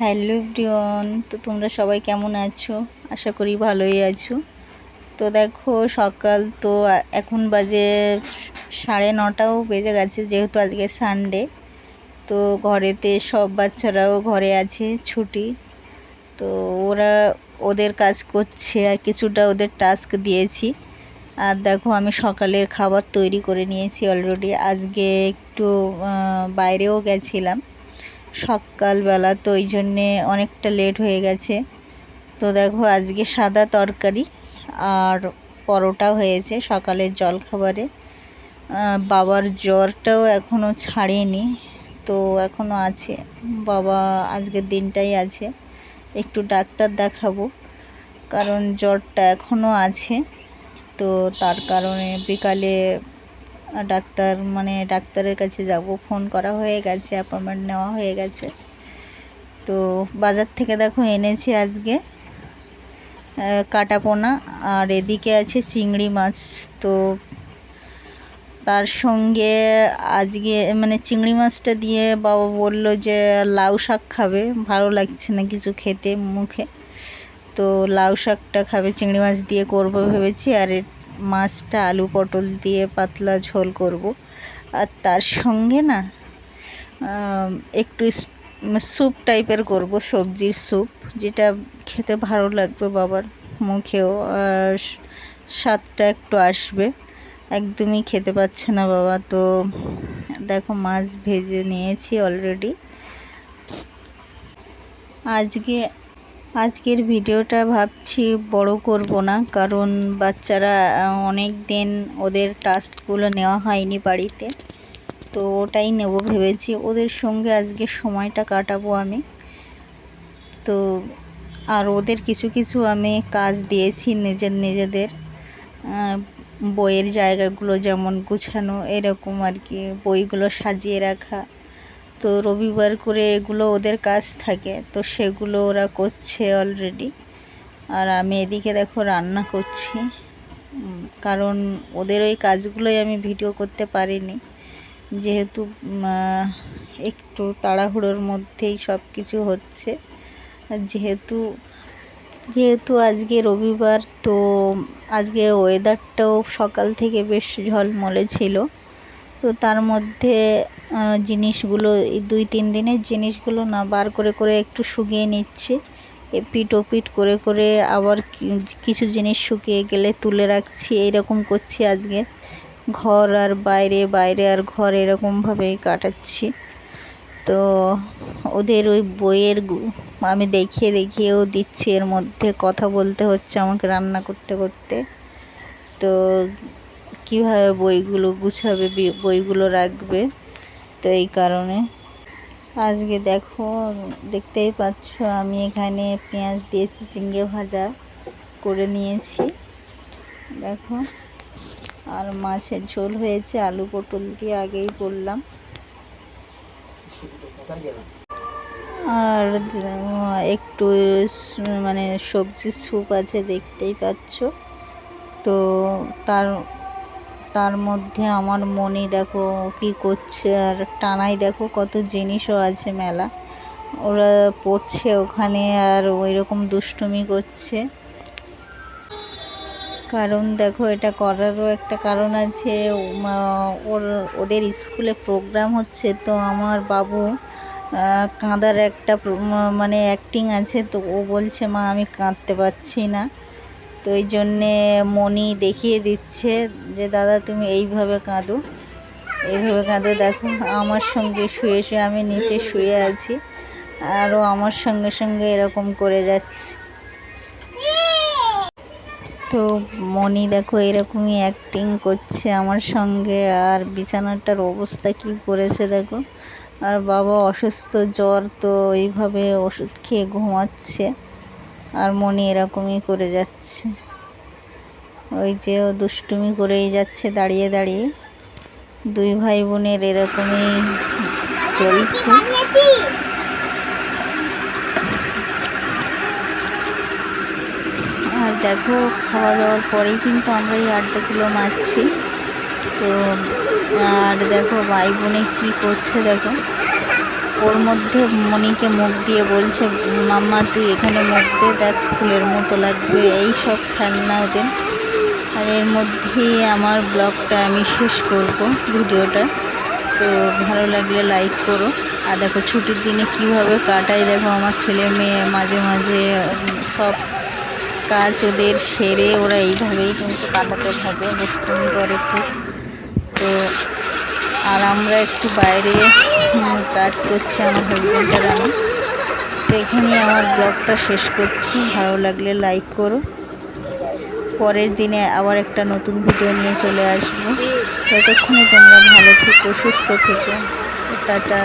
Hello everyone, তো তোমরা সবাই কেমন আছো? আশা করি ভালোই আছো। তো দেখো, সকাল তো এখন বাজে সাড়ে নটাও বেজে গেছে, যেহেতু আজকে সানডে তো ঘরেতে সব বাচ্চারাও ঘরে আছে, ছুটি। তো ওরা ওদের কাজ করছে, আর কিছুটা ওদের টাস্ক দিয়েছি। আর দেখো, আমি সকালের খাবার তৈরি করে নিয়েছি অলরেডি আজকে একটু বাইরেও গেছিলাম। সকালবেলা তো ওই জন্যে অনেকটা লেট হয়ে গেছে। তো দেখো আজকে সাদা তরকারি আর পরোটা হয়েছে সকালের জলখাবারে। বাবার জ্বরটাও এখনও ছাড়েনি, তো এখনও আছে। বাবা আজকের দিনটাই আছে, একটু ডাক্তার দেখাবো। কারণ জ্বরটা এখনও আছে, তো তার কারণে বিকালে ডাক্তার মানে ডাক্তারের কাছে যাব। ফোন করা হয়ে গেছে অ্যাপয়েন্টমেন্ট নেওয়া হয়ে গেছে। তো বাজার থেকে দেখো এনেছি আজকে কাটাপোনা। আর এদিকে আছে চিংড়ি মাছ। তো তার সঙ্গে আজকে মানে চিংড়ি মাছটা দিয়ে বাবা বলল যে লাউ শাক খাবে। ভালো লাগছে না কিছু খেতে মুখে। তো লাউ শাকটা খাবে, চিংড়ি মাছ দিয়ে করব ভেবেছি। আর মাছটা আলু পটল দিয়ে পাতলা ঝোল করব। আর তার সঙ্গে না একটু স্যুপ টাইপের করব, সবজির স্যুপ, যেটা খেতে ভালো লাগবে বাবার মুখেও। আর স্বাদটা একটু আসবে। একদমই খেতে পাচ্ছে না বাবা। তো দেখো মাছ ভেজে নিয়েছি অলরেডি আজকে আজকের ভিডিওটা ভাবছি বড় করব না, কারণ বাচ্চারা অনেক দিন ওদের টাস্কগুলো নেওয়া হয়নি বাড়িতে। তো ওটাই নেব ভেবেছি, ওদের সঙ্গে আজকে সময়টা কাটাবো আমি। তো আর ওদের কিছু কিছু আমি কাজ দিয়েছি নিজের নিজেদের বইয়ের জায়গাগুলো যেমন গুছানো, এরকম আর কি, বইগুলো সাজিয়ে রাখা। তো রবিবার করে এগুলো ওদের কাজ থাকে, তো সেগুলো ওরা করছে অলরেডি আর আমি এদিকে দেখো রান্না করছি। কারণ ওদের ওই কাজগুলোই আমি ভিডিও করতে পারিনি। যেহেতু একটু তাড়াহুড়োর মধ্যেই সব কিছু হচ্ছে যেহেতু যেহেতু আজকে রবিবার, তো আজকে ওয়েদারটাও সকাল থেকে বেশ ঝলমলে ছিল। তো তার মধ্যে জিনিসগুলো দুই, তিন দিনের জিনিসগুলো না বার করে করে একটু শুকিয়ে নিচ্ছি। ও ওপিট করে করে আবার কিছু জিনিস শুকিয়ে গেলে তুলে রাখছি এইরকম করছি আজকে। ঘর আর বাইরে বাইরে আর ঘর এরকমভাবেই কাটাচ্ছি। তো ওদের ওই বইয়ের আমি দেখিয়ে, দেখিয়েও দিচ্ছি, এর মধ্যে কথা বলতে হচ্ছে আমাকে রান্না করতে করতে। তো কীভাবে বইগুলো গুছাবে বইগুলো রাখবে? তো এই কারণে। আজকে দেখো, দেখতেই পাচ্ছ, আমি এখানে পেঁয়াজ দিয়েছি চিংড়ি ভাজা করে নিয়েছি। দেখো, আর মাছের ঝোল হয়েছে, আলু পটল দিয়ে আগেই বললাম আর একটু মানে সবজির স্যুপ আছে, দেখতেই পাচ্ছ। তো তার তার মধ্যে আমার মনে দেখো কি করছে আর টানাই দেখো কত জিনিসও আছে মেলা। ওরা পড়ছে ওখানে আর ওই রকম দুষ্টুমি করছে। কারণ দেখো এটা করারও একটা কারণ আছে ওর, ওদের স্কুলে প্রোগ্রাম হচ্ছে তো আমার বাবু কাঁদার একটা মানে অ্যাক্টিং আছে তো ও বলছে, মা, আমি কাঁদতে পারছি না। তো ওই জন্যে মনি দেখিয়ে দিচ্ছে যে, দাদা, তুমি এইভাবে কাঁদো। এইভাবে কাঁদো। দেখো, আমার সঙ্গে শুয়ে শুয়ে আমি নিচে শুয়ে আছি। আরও আমার সঙ্গে সঙ্গে এরকম করে যাচ্ছে। তো মনি দেখো, এরকমই অ্যাক্টিং করছে আমার সঙ্গে। আর বিছানাটার অবস্থা কি করেছে, দেখো। আর বাবা অসুস্থ, জ্বর তো এইভাবে ওষুধ খেয়ে ঘুমাচ্ছে। আর মনি এরকমই করে যাচ্ছে। ওই যে ও দুষ্টুমি করেই যাচ্ছে দাঁড়িয়ে দাঁড়িয়ে। দুই ভাই বোনের এরকমই চলছে। আর দেখো খাওয়া দাওয়ার পরেই কিন্তু আমরা এই আড্ডাগুলো মারছি। তো, আর দেখো, ভাই বোনে কী করছে দেখো। ওর মধ্যে মনিকে মুখ দিয়ে বলছে, মাম্মা, তুই এখানে মুখ দে দেখ, ফুলের মতো লাগবে। এই সব খেলনা ওদের। আর এর মধ্যেই আমার ব্লগটা আমি শেষ করব ভিডিওটা। তো ভালো লাগলে লাইক করো। আর দেখো, ছুটির দিনে কীভাবে কাটাই, দেখো, আমার ছেলে মেয়ে মাঝে মাঝে সব কাজ ওদের সেরে ওরা এইভাবেই কিন্তু কাটাতে থাকে, দুষ্টুমি করে খুব। তো আর আমরা একটু বাইরে কাজ করছে আমার হাজব্যান্ড আমি। তো এখানেই আমার ব্লগটা শেষ করছি। ভালো লাগলে লাইক করো। পরের দিনে আবার একটা নতুন ভিডিও নিয়ে চলে আসব। ততক্ষণে তোমরা ভালো থেকো, সুস্থ থেকো। টাটা।